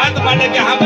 बात माने कि हम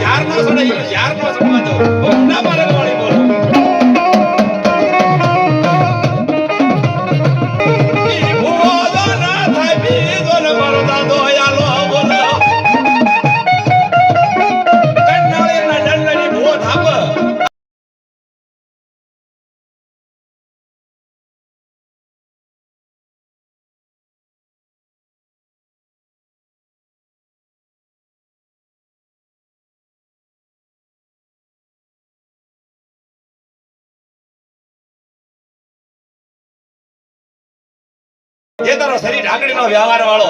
Yarnos, ahora y los Yarnos, જે તારો શરીર ઢાંકણીનો વ્યવહાર વાળો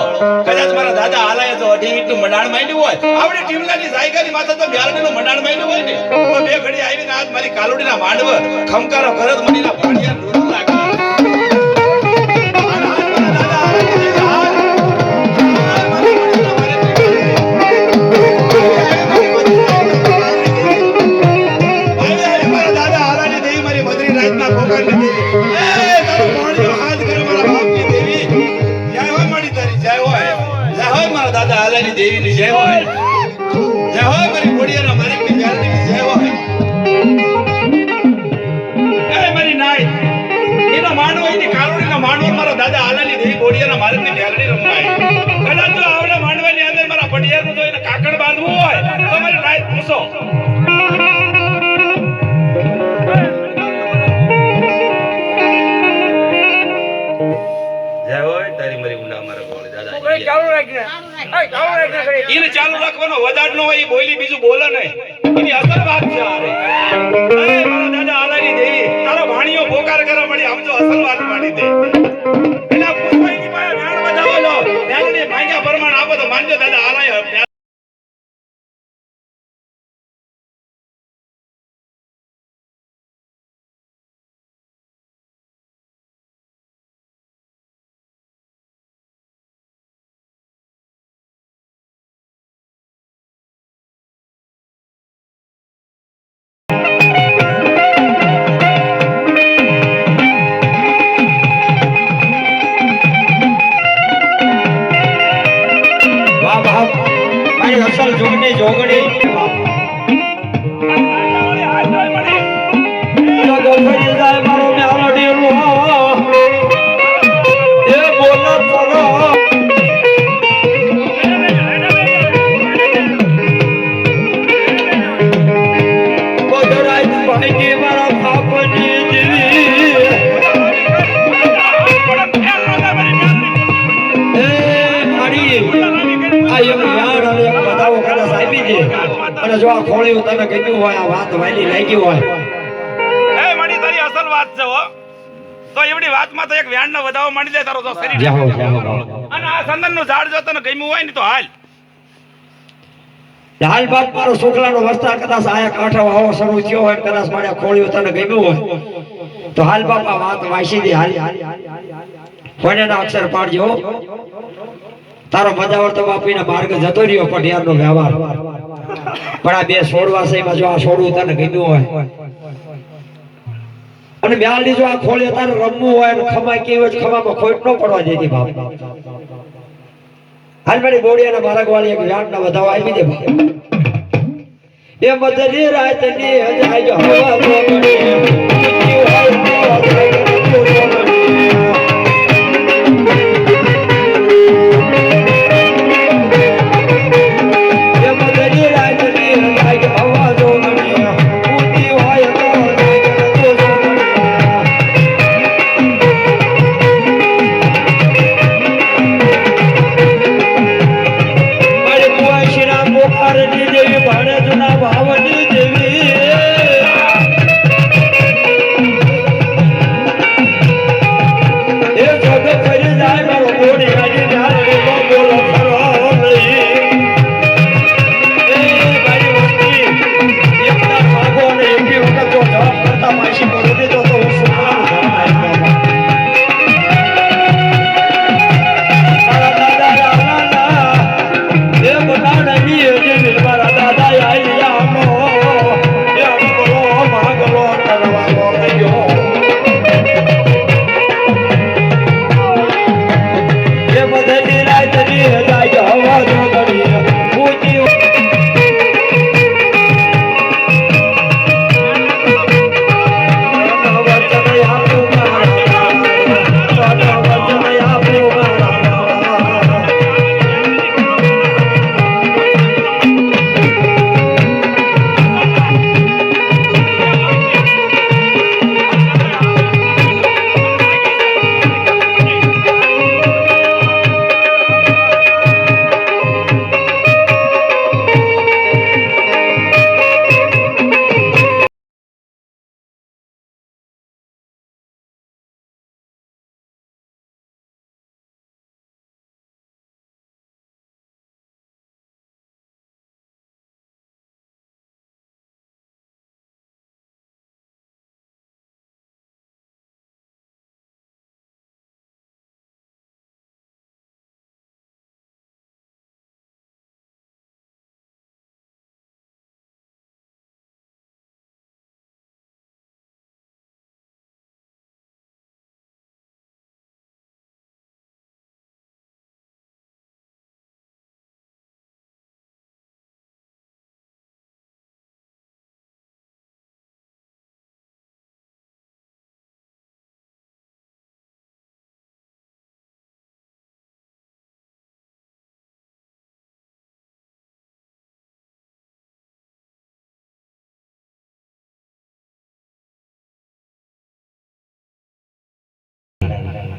કદાચ મારા દાદા હાલાય તો અઢી ઈંટનું મંડાણ માંડ્યું હોય. આપણે ટીમલાની સાયકાની માથે તો બ્યારણીનું મંડાણ માંડ્યું હોય ને. તો બે ઘડી આવીને આજ મારી કાલુડીના માંડવ ખમકારો કરત મણીના ભાણિયા મારા દાદા હાલાની દેવીની, જય હોય. પ્રમાણ આપો તો માનજો તને કીધું હોય આ વાત વાલી લાગી હોય. એ મારી તારી અસલ વાત છે હો. તો એવડી વાતમાં તો એક વ્યાણ વધાવો માંડી દે તારો તો શરીર. જાહો જાહો અને આ સંદન ઝાડ જો તને ગમ્યું હોય ને તો હાલ. હાલ બાપ મારો છોકરાનો વસ્તાર કદાચ આયા કાંઠો આવો શરૂ થયો હોય કદાચ મારે ખોળ્યું તને ગમ્યું હોય તો હાલ બાપ વાત વાંચી દે હાલ. કોઈના અક્ષર પાડજો તારો મજાવર તો બાપીને માર્ગ જતો રહ્યો પટિયારનો વ્યવહાર. પણ આ બે છોડવા જો આ છોડવું તને કીધું હોય. અને બ્યાલી જો આ ખોલે તારે રમવું હોય અને ખમા કેવી હોય ખમામાં ખોટ ન પડવા દેતી બાપ. હાલ મારી બોડી અને મારા વાળી એક વ્યાણ ના વધાવો આવી દે બાપ એ મધરી રાતની હજાય હવા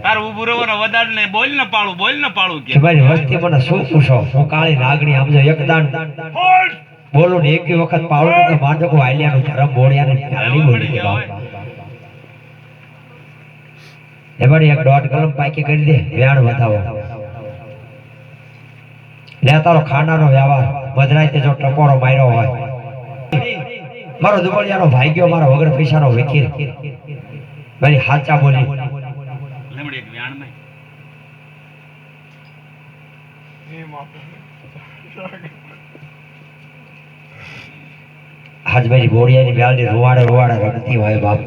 તાર ઊભું રહેવો વધારે ને બોલ ને પાળું બોલ ને પાળું કે. મારી વસ્તી મને શું પૂછો? હું કાળી નાગણી આમ જો એકદાન બોલું. ને એક વખત પાવડું તો મારજો કોઈ આલિયાનું ધરમ બોળ્યા ને ખ્યાલી બોલી દે બાપ. એમાંની એક દોઢ કલમ પાકી કરી દે વ્યાણ બતાવો લે તારો ખાનાનો વ્યવહાર. મધરાતે જો ટકોરો માર્યો હોય. મારો દુબળિયાનો ગયો મારો વગર પૈસાનો વકીલ. મારી હાચા બોલી લેમડી એક વ્યાણમાં આજ મારી બોડિયાની બ્યાલની રૂવાડે રૂવાડે રડતી હોય બાપ.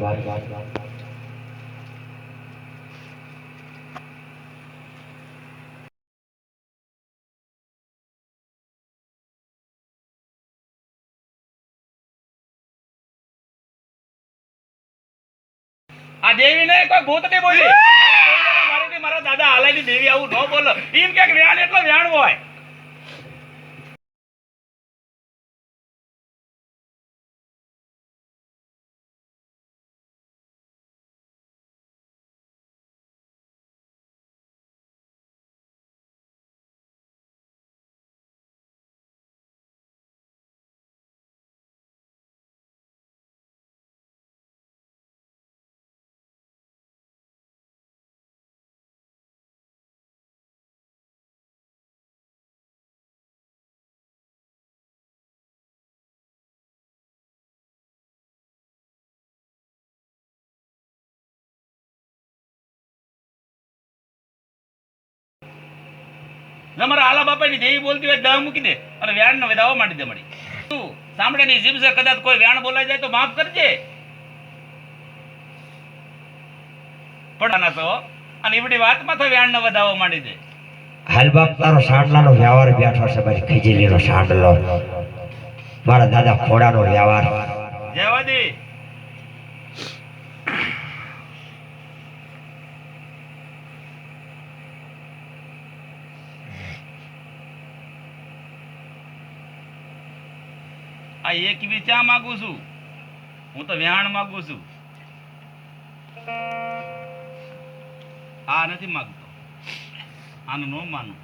આ દેવી ને કોઈ ભૂત નહીં બોલી. મારી દાદા હાલાની દેવી આવું ન બોલો. એમ કે વ્યાણ એટલો વ્યાણ હોય. ને મારા આલા બાપાની દેવી બોલતી હોય દહ મૂકી દે અને વ્યાણ નો વધાવો માંડી દે મળી. તું સાંભળેની જીભ છે કદાચ કોઈ વ્યાણ બોલાઈ જાય તો માફ કરજે. પણ તો અને એવડી વાતમાં તો વ્યાણ નો વધાવો માંડી દે. હાલ બાપ તારો સાંડલાનો વ્યવહાર બેઠો છે મારી ખીજલીનો સાંડલો. મારા દાદા ખોડાનો વ્યવહાર. જવા આ એક બી ચા માંગુ છું. હું તો વ્યાણ માંગુ છું. આ નથી માંગતો. આનું નો માનું.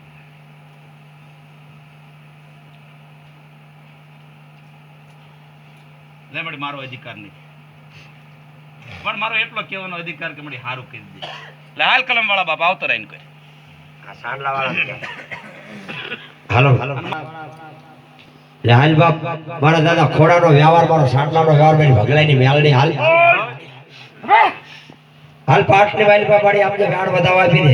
લે મળી મારો અધિકાર નહીં. પણ મારો એટલો કહેવાનો અધિકાર કે મળી હારું કરી દે. એટલે હાલ કલમ વાળા બાપા આવતો રહીને કરે. હાલો. લે હાલ બાપ, મારા દાદા ખોડાનો વ્યવહાર, મારો સાંડલાનો વ્યવહાર મારી ભગલાઈની મેલડી હાલ. હાલ પાટની વાલી બાપાડી આમ આપણે ગાણ બતાવવા આપી દે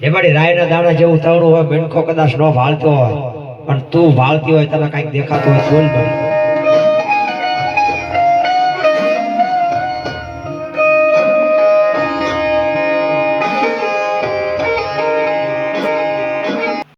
એમાંની રાયના દાણા જેવું તવડું હોય બેનખો કદાચ નો ભાળતો હોય, પણ તું ભાળતી હોય, તને કંઈક દેખાતું હોય બોલ ભાઈ.